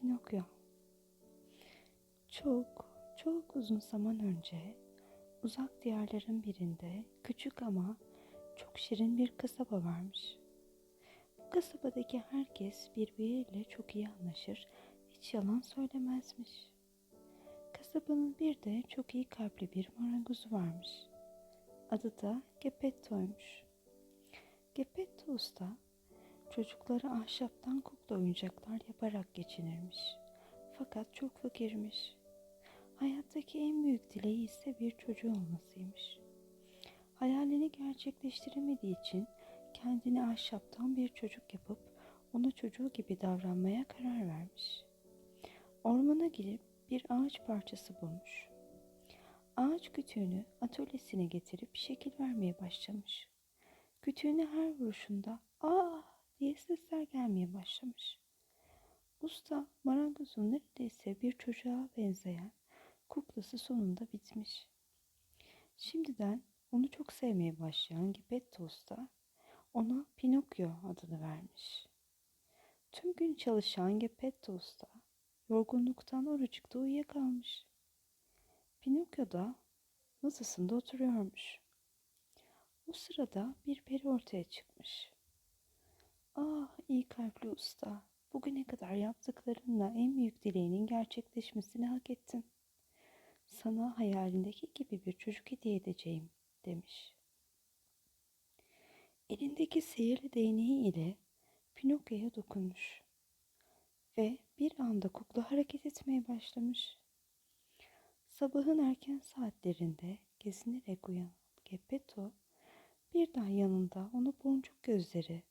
Pinokyo Çok, çok uzun zaman önce uzak diyarların birinde küçük ama çok şirin bir kasaba varmış. Bu kasabadaki herkes birbiriyle çok iyi anlaşır, hiç yalan söylemezmiş. Kasabanın bir de çok iyi kalpli bir marangozu varmış. Adı da Geppetto'ymuş. Geppetto Usta Çocukları ahşaptan kukla oyuncaklar yaparak geçinirmiş. Fakat çok fakirmiş. Hayattaki en büyük dileği ise bir çocuğu olmasıymış. Hayalini gerçekleştiremediği için kendini ahşaptan bir çocuk yapıp ona çocuğu gibi davranmaya karar vermiş. Ormana girip bir ağaç parçası bulmuş. Ağaç kütüğünü atölyesine getirip şekil vermeye başlamış. Kütüğüne her vuruşunda ''Aa!'' Diye sesler gelmeye başlamış. Usta marangozun neredeyse bir çocuğa benzeyen kuklası sonunda bitmiş. Şimdiden onu çok sevmeye başlayan Gepetto Usta ona Pinokyo adını vermiş. Tüm gün çalışan Gepetto Usta yorgunluktan oracıkta uyuyakalmış. Pinokyo da masasında oturuyormuş. O sırada bir peri ortaya çıkmış. Ah iyi kalpli usta, bugüne kadar yaptıklarınla en büyük dileğinin gerçekleşmesini hak ettin. Sana hayalindeki gibi bir çocuk hediye edeceğim demiş. Elindeki sihirli değneği ile Pinokyo'ya dokunmuş ve bir anda kukla hareket etmeye başlamış. Sabahın erken saatlerinde gezinerek uyanan Geppetto birden yanında onu boncuk gözleri,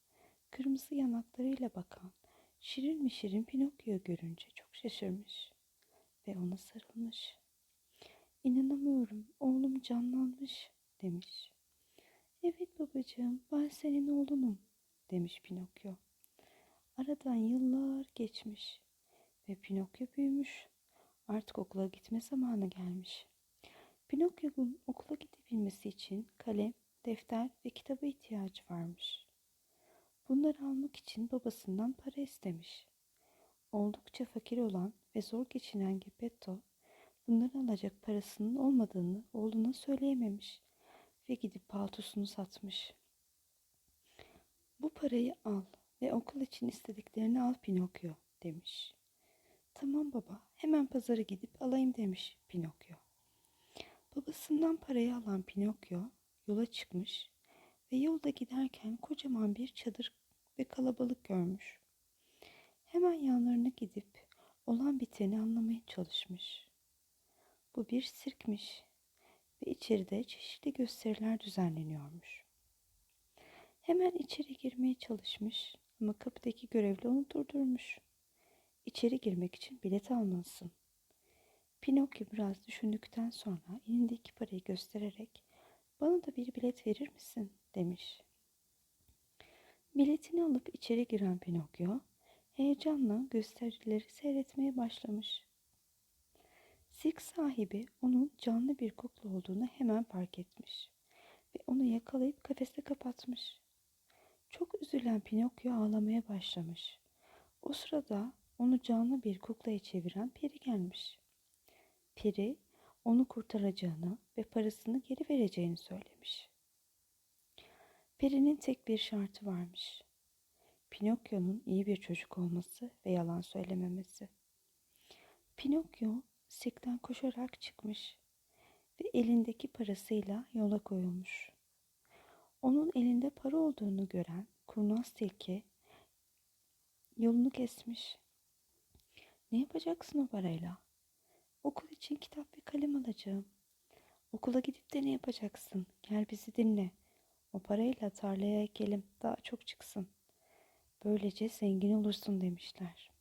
kırmızı yanaklarıyla bakan şirin mi şirin Pinokyo görünce çok şaşırmış ve ona sarılmış. İnanamıyorum oğlum canlanmış demiş. Evet babacığım ben senin oğlunum demiş Pinokyo. Aradan yıllar geçmiş ve Pinokyo büyümüş. Artık okula gitme zamanı gelmiş. Pinokyo'nun okula gidebilmesi için kalem, defter ve kitaba ihtiyacı varmış. Bunları almak için babasından para istemiş. Oldukça fakir olan ve zor geçinen Geppetto bunları alacak parasının olmadığını oğluna söyleyememiş ve gidip paltosunu satmış. Bu parayı al ve okul için istediklerini al Pinokyo demiş. Tamam baba hemen pazara gidip alayım demiş Pinokyo. Babasından parayı alan Pinokyo yola çıkmış ve yolda giderken kocaman bir çadır ve kalabalık görmüş. Hemen yanlarına gidip olan biteni anlamaya çalışmış. Bu bir sirkmiş ve içeride çeşitli gösteriler düzenleniyormuş. Hemen içeri girmeye çalışmış ama kapıdaki görevli onu durdurmuş. İçeri girmek için bilet almalısın. Pinokyo biraz düşündükten sonra elindeki parayı göstererek bana da bir bilet verir misin demiş. Biletini alıp içeri giren Pinokyo heyecanla gösterileri seyretmeye başlamış. Sirk sahibi onun canlı bir kukla olduğunu hemen fark etmiş ve onu yakalayıp kafese kapatmış. Çok üzülen Pinokyo ağlamaya başlamış. O sırada onu canlı bir kuklaya çeviren peri gelmiş. Peri onu kurtaracağını ve parasını geri vereceğini söylemiş. Peri'nin tek bir şartı varmış. Pinokyo'nun iyi bir çocuk olması ve yalan söylememesi. Pinokyo sikten koşarak çıkmış ve elindeki parasıyla yola koyulmuş. Onun elinde para olduğunu gören kurnaz tilki yolunu kesmiş. Ne yapacaksın o parayla? Okul için kitap ve kalem alacağım. Okula gidip de ne yapacaksın? Gel bizi dinle. O parayla tarlaya ekelim, daha çok çıksın. Böylece zengin olursun demişler.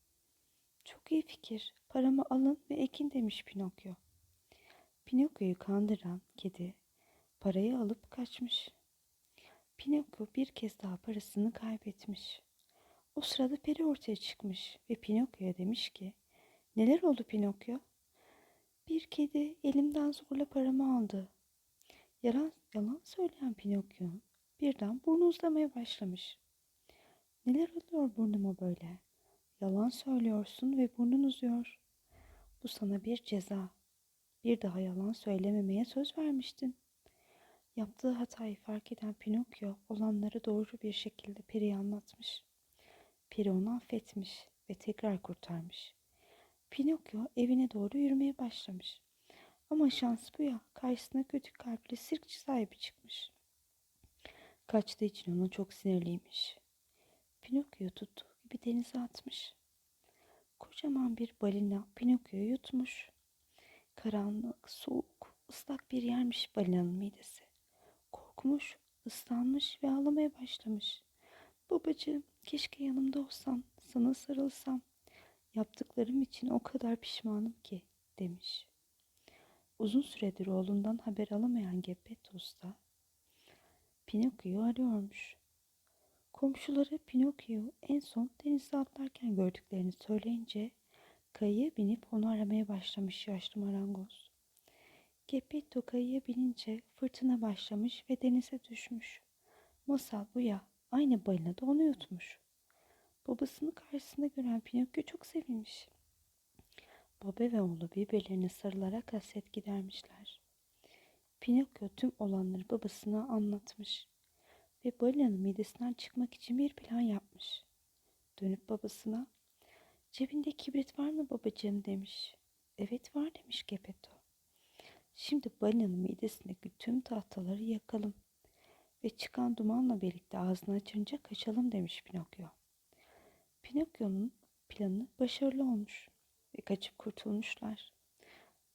Çok iyi fikir. Paramı alın ve ekin demiş Pinokyo. Pinokyo'yu kandıran kedi parayı alıp kaçmış. Pinokyo bir kez daha parasını kaybetmiş. O sırada peri ortaya çıkmış ve Pinokyo'ya demiş ki Neler oldu Pinokyo? Bir kedi elimden zorla paramı aldı. Yalan, yalan söyleyen Pinokyo birden burnu uzamaya başlamış. Neler oluyor burnuma böyle? Yalan söylüyorsun ve burnun uzuyor. Bu sana bir ceza. Bir daha yalan söylememeye söz vermiştin. Yaptığı hatayı fark eden Pinokyo olanları doğru bir şekilde Peri'ye anlatmış. Peri onu affetmiş ve tekrar kurtarmış. Pinokyo evine doğru yürümeye başlamış. Ama şans bu ya, karşısına kötü kalpli sirkçi sahibi çıkmış. Kaçtığı için ona çok sinirliymiş. Pinokyo tuttuğu gibi denize atmış. Kocaman bir balina Pinokyo'yu yutmuş. Karanlık, soğuk, ıslak bir yermiş balinanın midesi. Korkmuş, ıslanmış ve ağlamaya başlamış. Babacığım, keşke yanımda olsan, sana sarılsam. Yaptıklarım için o kadar pişmanım ki, demiş. Uzun süredir oğlundan haber alamayan Geppetto Usta, Pinokyo'yu arıyormuş. Komşuları Pinokyo'yu en son denize atlarken gördüklerini söyleyince kayıya binip onu aramaya başlamış yaşlı marangoz. Geppetto kayıya binince fırtına başlamış ve denize düşmüş. Masal bu ya, aynı balina da onu yutmuş. Babasını karşısında gören Pinokyo çok sevinmiş. Baba ve oğlu birbirlerine sarılarak hasret gidermişler. Pinokyo tüm olanları babasına anlatmış ve balinanın midesinden çıkmak için bir plan yapmış. Dönüp babasına, cebinde kibrit var mı babacığım demiş. Evet var demiş Geppetto. Şimdi balinanın midesindeki tüm tahtaları yakalım ve çıkan dumanla birlikte ağzını açınca kaçalım demiş Pinokyo. Pinokyo'nun planı başarılı olmuş ve kaçıp kurtulmuşlar.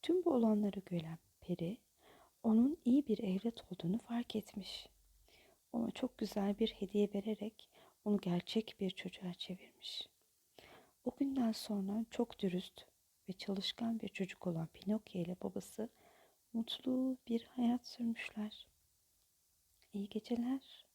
Tüm bu olanları gören peri onun iyi bir evlat olduğunu fark etmiş. Ona çok güzel bir hediye vererek onu gerçek bir çocuğa çevirmiş. O günden sonra çok dürüst ve çalışkan bir çocuk olan Pinokyo ile babası mutlu bir hayat sürmüşler. İyi geceler.